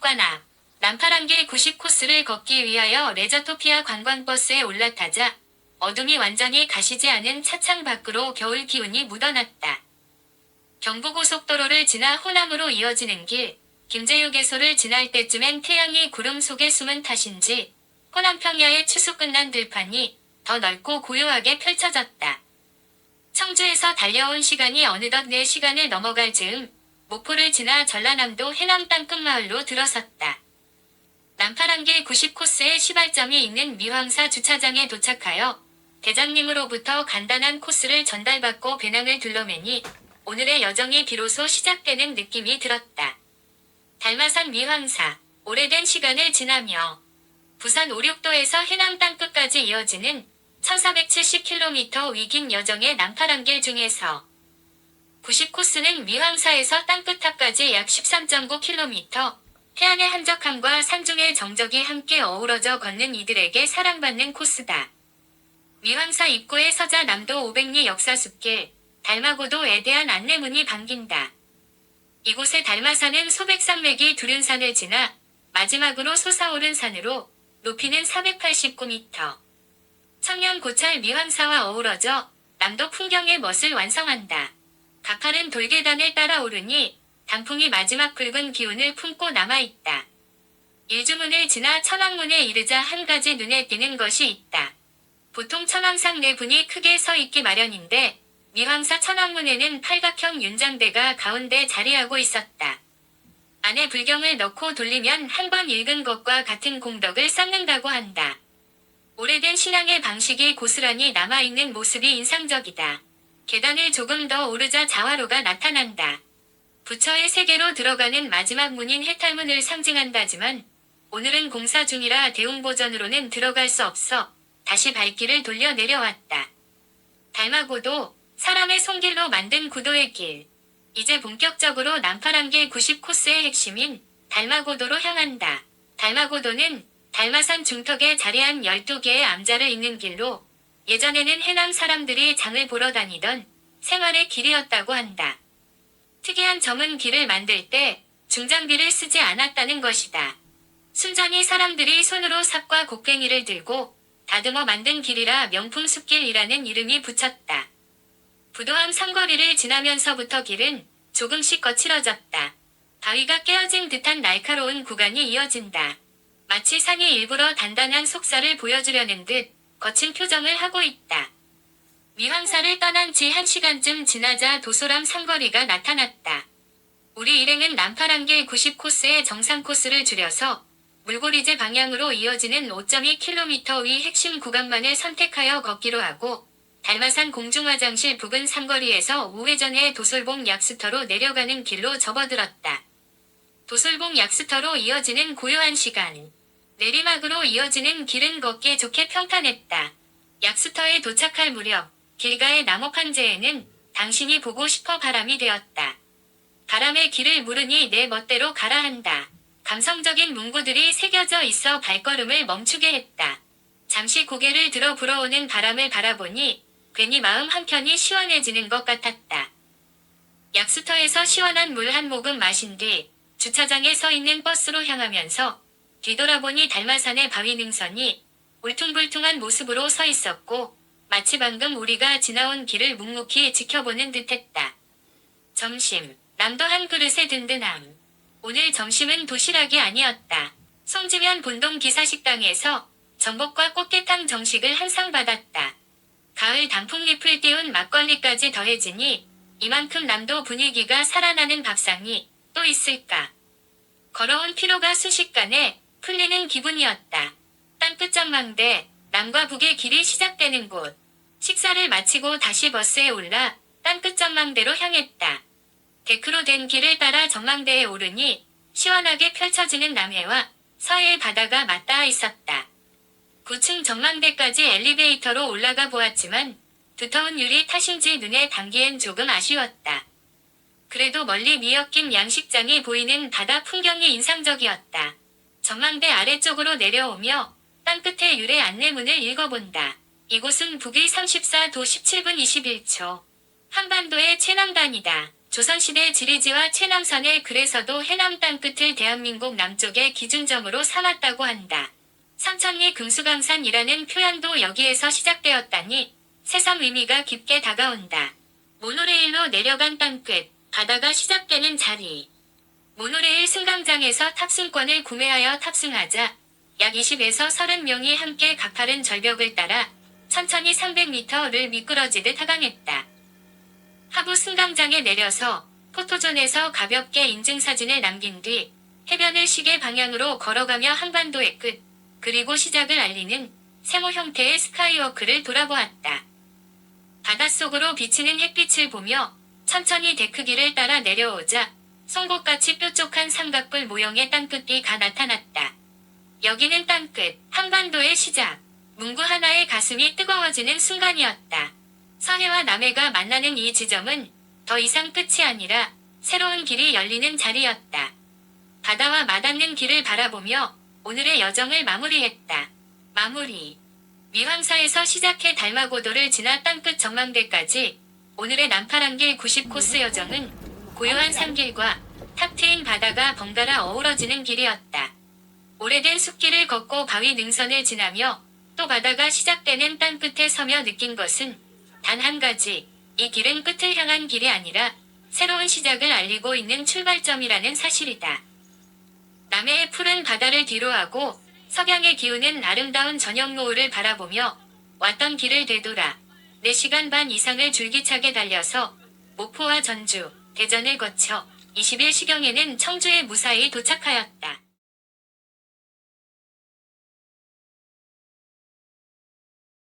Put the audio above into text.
10시 청주체육관 앞 남파랑길 90코스를 걷기 위하여 레저토피아 관광버스에 올라타자 어둠이 완전히 가시지 않은 차창 밖으로 겨울 기운이 묻어났다. 경부고속도로를 지나 호남으로 이어지는 길, 김제유계소를 지날 때쯤엔 태양이 구름 속에 숨은 탓인지 호남 평야의 추수 끝난 들판이 더 넓고 고요하게 펼쳐졌다. 청주에서 달려온 시간이 어느덧 4시간을 넘어갈 즈음 목포를 지나 전라남도 해남 땅끝마을로 들어섰다. 남파랑길 90코스의 시발점이 있는 미황사 주차장에 도착하여 대장님으로부터 간단한 코스를 전달받고 배낭을 둘러매니 오늘의 여정이 비로소 시작되는 느낌이 들었다. 달마산 미황사, 오래된 시간을 지나며 부산 오륙도에서 해남 땅끝까지 이어지는 1470km 위긴 여정의 남파랑길 중에서 90코스는 미황사에서 땅끝탑까지 약 13.9km, 해안의 한적함과 산중의 정적이 함께 어우러져 걷는 이들에게 사랑받는 코스다. 미황사 입구에 서자 남도 500리 역사숲길, 달마고도에 대한 안내문이 반긴다. 이곳의 달마산은 소백산맥이 두륜산을 지나 마지막으로 솟아오른 산으로 높이는 489m. 청년 고찰 미황사와 어우러져 남도 풍경의 멋을 완성한다. 가파른 돌계단을 따라 오르니 단풍이 마지막 붉은 기운을 품고 남아있다. 일주문을 지나 천왕문에 이르자 한 가지 눈에 띄는 것이 있다. 보통 천왕상 내분이 크게 서 있기 마련인데 미황사 천왕문에는 팔각형 윤장대가 가운데 자리하고 있었다. 안에 불경을 넣고 돌리면 한 번 읽은 것과 같은 공덕을 쌓는다고 한다. 오래된 신앙의 방식이 고스란히 남아있는 모습이 인상적이다. 계단을 조금 더 오르자 자화로가 나타난다. 부처의 세계로 들어가는 마지막 문인 해탈문을 상징한다지만 오늘은 공사 중이라 대웅보전으로는 들어갈 수 없어 다시 발길을 돌려 내려왔다. 달마고도 사람의 손길로 만든 구도의 길. 이제 본격적으로 남파랑길 90코스의 핵심인 달마고도로 향한다. 달마고도는 달마산 중턱에 자리한 12개의 암자를 잇는 길로 예전에는 해남 사람들이 장을 보러 다니던 생활의 길이었다고 한다. 특이한 점은 길을 만들 때 중장비를 쓰지 않았다는 것이다. 순전히 사람들이 손으로 삽과 곡괭이를 들고 다듬어 만든 길이라 명품 숲길이라는 이름이 붙였다. 부도함 삼거리를 지나면서부터 길은 조금씩 거칠어졌다. 바위가 깨어진 듯한 날카로운 구간이 이어진다. 마치 산이 일부러 단단한 속살을 보여주려는 듯 거친 표정을 하고 있다. 미황사를 떠난 지 한 시간쯤 지나자 도소람 삼거리가 나타났다. 우리 일행은 남파랑길 90코스의 정상 코스를 줄여서 물고리제 방향으로 이어지는 5.2km 위 핵심 구간만을 선택하여 걷기로 하고 달마산 공중화장실 부근 삼거리에서 우회전해 도솔봉 약수터로 내려가는 길로 접어들었다. 도솔봉 약수터로 이어지는 고요한 시간. 내리막으로 이어지는 길은 걷기 좋게 평탄했다. 약수터에 도착할 무렵 길가의 나무 판재에는 당신이 보고 싶어 바람이 되었다. 바람의 길을 물으니 내 멋대로 가라 한다. 감성적인 문구들이 새겨져 있어 발걸음을 멈추게 했다. 잠시 고개를 들어 불어오는 바람을 바라보니 괜히 마음 한켠이 시원해지는 것 같았다. 약수터에서 시원한 물 한 모금 마신 뒤 주차장에 서 있는 버스로 향하면서 뒤돌아보니 달마산의 바위 능선이 울퉁불퉁한 모습으로 서 있었고 마치 방금 우리가 지나온 길을 묵묵히 지켜보는 듯했다. 점심, 남도 한 그릇에 든든함. 오늘 점심은 도시락이 아니었다. 송지면 본동 기사식당에서 전복과 꽃게탕 정식을 한상 받았다. 가을 단풍잎을 띄운 막걸리까지 더해지니 이만큼 남도 분위기가 살아나는 밥상이 또 있을까. 걸어온 피로가 순식간에 풀리는 기분이었다. 땅끝 전망대, 남과 북의 길이 시작되는 곳. 식사를 마치고 다시 버스에 올라 땅끝 전망대로 향했다. 데크로 된 길을 따라 전망대에 오르니 시원하게 펼쳐지는 남해와 서해의 바다가 맞닿아 있었다. 9층 전망대까지 엘리베이터로 올라가 보았지만 두터운 유리 탓인지 눈에 담기엔 조금 아쉬웠다. 그래도 멀리 미역김 양식장이 보이는 바다 풍경이 인상적이었다. 전망대 아래쪽으로 내려오며 땅끝에 유래 안내문을 읽어본다. 이곳은 북위 34도 17분 21초. 한반도의 최남단이다. 조선시대 지리지와 최남선의 글에서도 해남 땅끝을 대한민국 남쪽의 기준점으로 삼았다고 한다. 삼천리 금수강산이라는 표현도 여기에서 시작되었다니 새삼 의미가 깊게 다가온다. 모노레일로 내려간 땅끝, 바다가 시작되는 자리. 모노레일 승강장에서 탑승권을 구매하여 탑승하자 약 20에서 30명이 함께 가파른 절벽을 따라 천천히 300m를 미끄러지듯 하강했다. 하부 승강장에 내려서 포토존에서 가볍게 인증사진을 남긴 뒤 해변을 시계 방향으로 걸어가며 한반도의 끝, 그리고 시작을 알리는 세모 형태의 스카이워크를 돌아보았다. 바닷속으로 비치는 햇빛을 보며 천천히 데크길을 따라 내려오자 송곳같이 뾰족한 삼각뿔 모형의 땅끝이 나타났다. 여기는 땅끝, 한반도의 시작. 문구 하나의 가슴이 뜨거워지는 순간이었다. 서해와 남해가 만나는 이 지점은 더 이상 끝이 아니라 새로운 길이 열리는 자리였다. 바다와 맞닿는 길을 바라보며 오늘의 여정을 마무리했다. 마무리. 미황사에서 시작해 달마고도를 지나 땅끝 전망대까지 오늘의 남파랑길 90코스 여정은 고요한 산길과 탁 트인 바다가 번갈아 어우러지는 길이었다. 오래된 숲길을 걷고 바위 능선을 지나며 또 바다가 시작되는 땅끝에 서며 느낀 것은 단 한 가지, 이 길은 끝을 향한 길이 아니라 새로운 시작을 알리고 있는 출발점이라는 사실이다. 남해의 푸른 바다를 뒤로하고 석양의 기우는 아름다운 저녁 노을을 바라보며 왔던 길을 되돌아 4시간 반 이상을 줄기차게 달려서 목포와 전주, 대전을 거쳐 20일 시경에는 청주에 무사히 도착하였다.